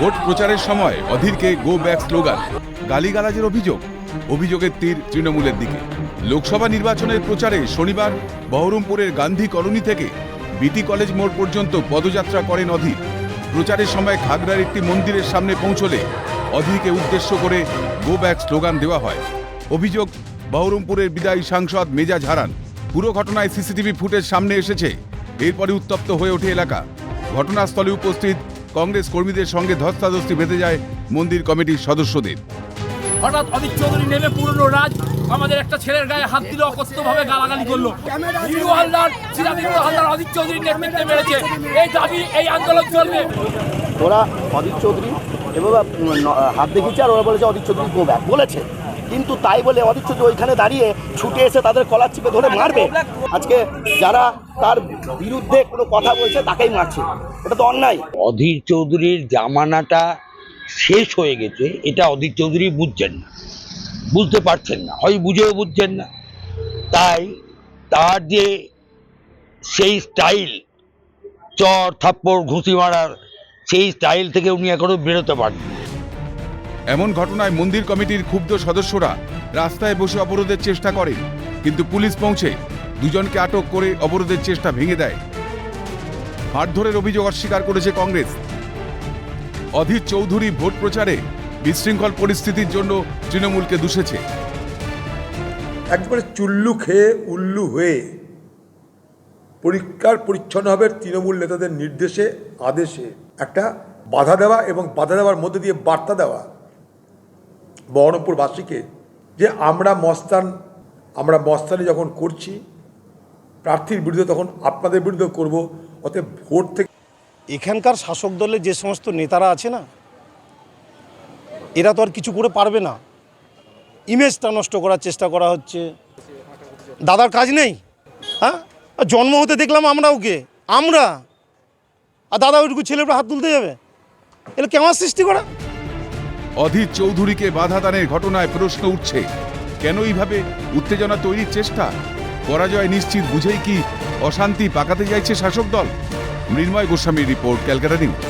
Vote প্রচারের সময় অধীরকে go back slogan গালিগালাজের অভিযোগ, অভিযোগের তীর তৃণমূলের দিকে। লোকসভা নির্বাচনের প্রচারে শনিবার বহরমপুরের গান্ধী কলোনি থেকে বিটি কলেজ মোড় পর্যন্ত পদযাত্রা করেন অধীর। প্রচারের সময় খাগড়ার একটি মন্দিরের সামনে পৌঁছলে অধীরকে উদ্দেশ্য করে গো ব্যাক স্লোগান দেওয়া হয়। অভিযোগ, বহরমপুরের বিদায়ী সাংসদ মেজাজ হারান। পুরো ঘটনায় সিসিটিভি ফুটেজ সামনে এসেছে। এরপরে উত্তপ্ত হয়ে ওঠে এলাকা। ঘটনাস্থলে উপস্থিত কংগ্রেস কর্মীদের সঙ্গে ধস্তাধস্তি বেঁধে যায় মন্দির কমিটির সদস্যদের। হঠাৎ অদিত চৌধুরী নেমে পুরনো রাজ আমাদের একটা ছেলের গায়ে হাত দিল অকস্ত ভাবে গালাগালি করল। হিন্দু হালদার সিরাদিন্দ্র হালদার অদিত চৌধুরীর নেতৃত্বে মেরেছে। এই দাবি এই আন্দোলন চলবে। ওরা অদিত চৌধুরী এবং হাত দেখিয়েছে আর ওরা বলেছে অদিত চৌধুরী গো ব্যাক বলেছে। কিন্তু তাই বলে অদিত চৌধুরী ওইখানে দাঁড়িয়ে ছুটে এসে তাদের কলার চিপে ধরে মারবে। আজকে যারা তার বিরুদ্ধে কোনো কথা বলছে তাকেই মারছে। এটা তো অন্যায়। অধীর চৌধুরীর জামানাটা শেষ হয়ে গেছে এটা অধীর চৌধুরী বুঝছেন না। বুঝতে পারছেন না হয় বুঝেও বুঝছেন না। তাই তার যে সেই স্টাইল চর থাপ্পড় ঘুষি মারার সেই স্টাইল থেকে উনি এখনও বেরোতে পারেন এমন ঘটনায় মন্দির কমিটির ক্ষুব্ধ সদস্যরা রাস্তায় বসে অবরোধের চেষ্টা করেন কিন্তু পুলিশ পৌঁছে দুজনকে আটক করে অবরোধের চেষ্টা ভেঙে দেয়। মারধরের অভিযোগ অস্বীকার করেছে কংগ্রেস। অধীর চৌধুরী ভোট প্রচারে বিশৃঙ্খল পরিস্থিতির জন্য তৃণমূলকে দুষেছে। একবারে চুল্লু খেয়ে উল্লু হয়ে পরিষ্কার পরিচ্ছন্নভাবে তৃণমূল নেতাদের নির্দেশে, আদেশে একটা বাধা দেওয়া এবং বাধা দেওয়ার মধ্যে দিয়ে বার্তা দেওয়া বহরমপুরবাসীকে যে আমরা মস্তান, আমরা মস্তানি যখন করছি, প্রার্থীর বিরুদ্ধে তখন আপনাদের বিরুদ্ধে করব অতএব ভোট থেকে এখানকার শাসক দলের যে সমস্ত নেতারা আছে না এরা তো আর কিছু করে পারবে না। ইমেজটা নষ্ট করার চেষ্টা করা হচ্ছে। দাদার কাজ নেই? হ্যাঁ? আর জন্ম হতে দেখলাম আমরা ওকে আমরা? আর দাদা ওইটুকু ছেলের হাত তুলতে যাবে? এগুলো কেমন সৃষ্টি করা? অধীর চৌধুরীকে বাধা দানের ঘটনায় প্রশ্ন উঠছে। কেন এইভাবে উত্তেজনা তৈরির চেষ্টা? পরাজয় নিশ্চিত বুঝেই কি অশান্তি পাকাতে চাইছে শাসক দল। মৃন্ময় গোস্বামীর রিপোর্ট ক্যালকাটা নিউজ।